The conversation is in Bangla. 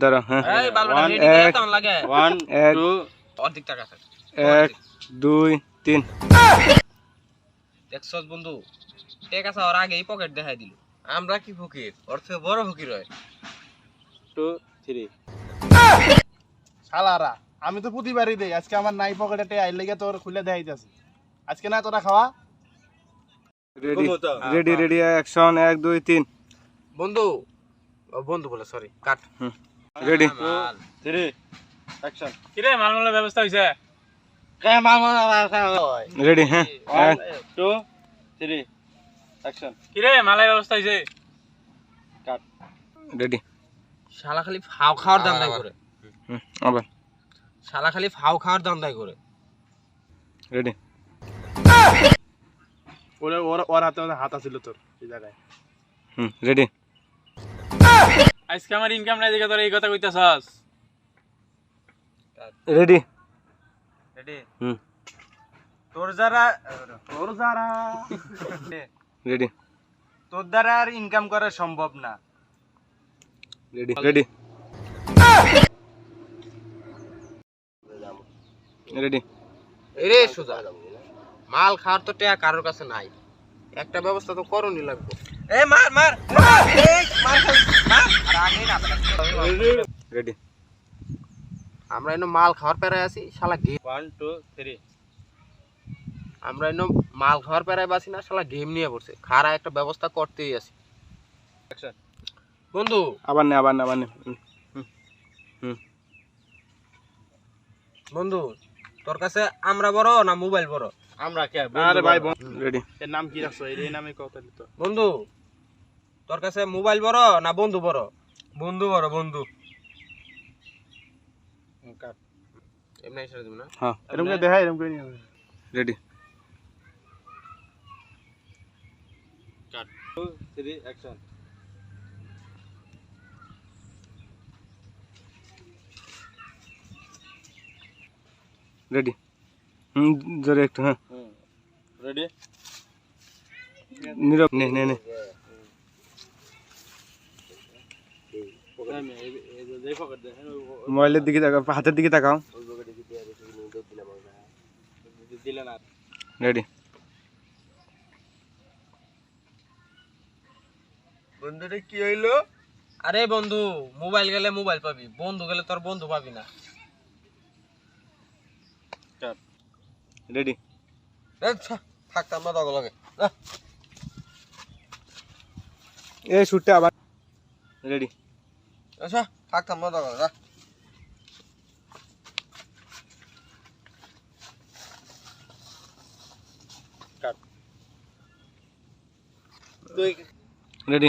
দাঁড়া হ্যাঁ। এই বালুটা One, রেডি করে এক, কেমন লাগে? ওয়ান এক টু অর্ধেক টাকা আছে। এক দুই তিন। দেখছস বন্ধু টেকা চাওয়ার আগেই পকেট দেখাই দিল। আমরা কি ফকির? ওর থেকে বড় ফকির হয়। টু থ্রি শালারা আমি তো প্রতিবারই দেই আজকে আমার নাই পকেটে আইল লেগে তোর খুলে দেখাইতেছি। আজকে না তোরা খাওয়া? রেডি রেডি রেডি অ্যাকশন এক দুই তিন। বন্ধু বন্ধু বলে sorry cut ready three action কিরে মাল মালের ব্যবস্থা হয়েছে রেডি হ্যাঁ? ওয়ান এক টু থ্রি অ্যাকশন কিরে মালের ব্যবস্থা হয়েছে রেডি শালা খালি ফাও খাওয়ার দাম দায় করে। হুম, আবার। শালা খালি ফাও খাওয়ার দাম দায় করে। রেডি ওর ওর ওর হাতে হাত আছিল তোর এই জায়গায়। হুম রেডি আজকে আমার ইনকাম নাই দেখে তোর এই কথা কইতাছস। রেডি রেডি হুম। তোর যারা তোর যারা। রেডি তোর দ্বারা আর ইনকাম করা সম্ভব না। রেডি রেডি রেডি রে সুজা মাল খাওয়ার তো টাকা কারোর কাছে নাই। একটা ব্যবস্থা তো করণই লাগবে। এ মার মার। মার, এই, মার। রেডি আমরা এনে মাল খাওয়ার পেরায় আছি শালা গেম ওয়ান টু থ্রি আমরা এনে মাল খাওয়ার পেরায় বাসি না শালা গেম নিয়ে পড়ছে। খারা একটা ব্যবস্থা করতেই আছি। বন্ধু! আবার নে আবার নে আবার নে। হুম, বন্ধু তোর কাছে আমরা বড় না মোবাইল বড়? আমরা কে? আরে ভাই রেডি এর নাম কি রাখছো? এর এই নামে কথা দিত বন্ধু তোর কাছে মোবাইল বড় না বন্ধু বড়? বন্ধু বড় বন্ধু। কাট এমনি এসে দিব না হ্যাঁ এরকম করে দেখাই এরকম করে নিয়ে ready cut two three action ready হুম জোরে একটু হ্যাঁ হুম রেডি নীরব নে মোবাইলের দিকে তাকাও হাতের দিকে তাকাও। দিলে না রেডি বন্ধুটা কি হইল? আরে বন্ধু মোবাইল গেলে মোবাইল পাবি বন্ধু গেলে তোর বন্ধু পাবি না। কাট রেডি থাকতাম না তখন লগে। এই শুটটা আবার। রেডি আচ্ছা থাকতাম না তখন যা তুই রেডি